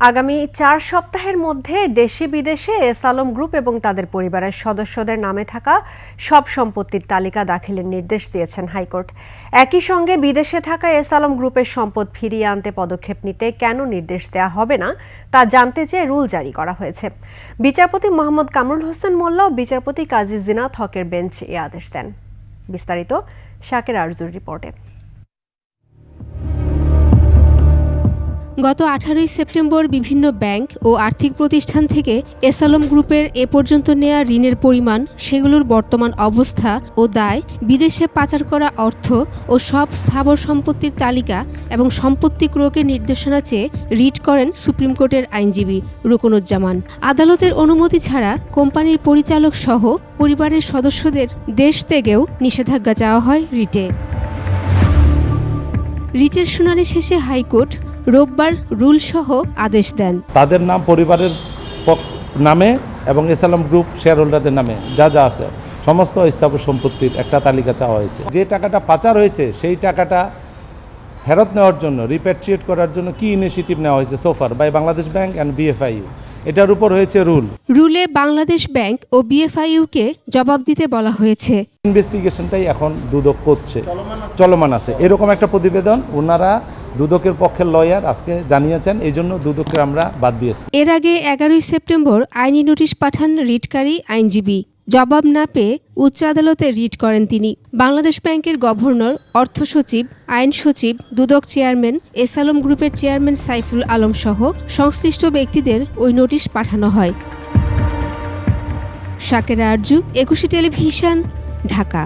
আগামী চার সপ্তাহের মধ্যে দেশে বিদেশে এস আলম গ্রুপ এবং তাদের পরিবারের সদস্যদের নামে থাকা সব সম্পত্তির তালিকা দাখিলের নির্দেশ দিয়েছেন হাইকোর্ট। একই সঙ্গে বিদেশে থাকা এস আলম গ্রুপের সম্পদ ফিরিয়ে আনতে পদক্ষেপ নিতে কেন নির্দেশ দেওয়া হবে না, তা জানতে চেয়ে রুল জারি করা হয়েছে। বিচারপতি মোহাম্মদ কামরুল হোসেন মোল্লা ও বিচারপতি কাজী জিনাত হকের বেঞ্চ এ আদেশ দেন। বিস্তারিত শাকের আরজুর রিপোর্টে। গত আঠারোই সেপ্টেম্বর বিভিন্ন ব্যাংক ও আর্থিক প্রতিষ্ঠান থেকে এসালম গ্রুপের এ পর্যন্ত নেয়া ঋণের পরিমাণ, সেগুলোর বর্তমান অবস্থা ও দায়, বিদেশে পাচার করা অর্থ ও সব স্থাবর সম্পত্তির তালিকা এবং সম্পত্তি ক্রোকের নির্দেশনা চেয়ে রিট করেন সুপ্রিম কোর্টের আইনজীবী রুকনুজ্জামান। আদালতের অনুমতি ছাড়া কোম্পানির পরিচালক সহ পরিবারের সদস্যদের দেশ থেকেও নিষেধাজ্ঞা চাওয়া হয় রিটে। রিটের শুনানি শেষে হাইকোর্ট রোববার রুলসহ আদেশ দেন। তাদের নাম পরিবারের নামে এবং এসালাম গ্রুপ শেয়ার হোল্ডারদের নামে যা যা আছে সমস্ত স্থাবর সম্পত্তির একটা তালিকা চাওয়া হয়েছে। যে টাকাটা পাচার হয়েছে সেই টাকাটা ফেরত নেওয়ার জন্য রিপ্যাট্রিয়েট করার জন্য কি ইনিশিয়েটিভ নেওয়া হয়েছে সোফার by Bangladesh bank and BFIU এটার উপর হয়েছে রুল রুলে বাংলাদেশ ব্যাংক ও বিএফআইইউকে জবাব দিতে বলা হয়েছে। ইনভেস্টিগেশনটাই এখন দুদক করছে। চলমান আছে। এরকম একটা প্রতিবেদন ওনারা দুদকের পক্ষের লয়ার আজকে জানিয়েছেন, এই জন্য দুদককে আমরা বাদ দিয়েছি। এর আগে এগারোই সেপ্টেম্বর আইনি নোটিশ পাঠান রিটকারী আইনজীবী। জবাব না পেয়ে উচ্চ আদালতে রিট করেন তিনি। বাংলাদেশ ব্যাংকের গভর্নর, অর্থ সচিব, আইন সচিব, দুদক চেয়ারম্যান এসালম গ্রুপের চেয়ারম্যান সাইফুল আলম সহ সংশ্লিষ্ট ব্যক্তিদের ওই নোটিশ পাঠানো হয়। শাকের আরজু, একুশে টেলিভিশন, ঢাকা।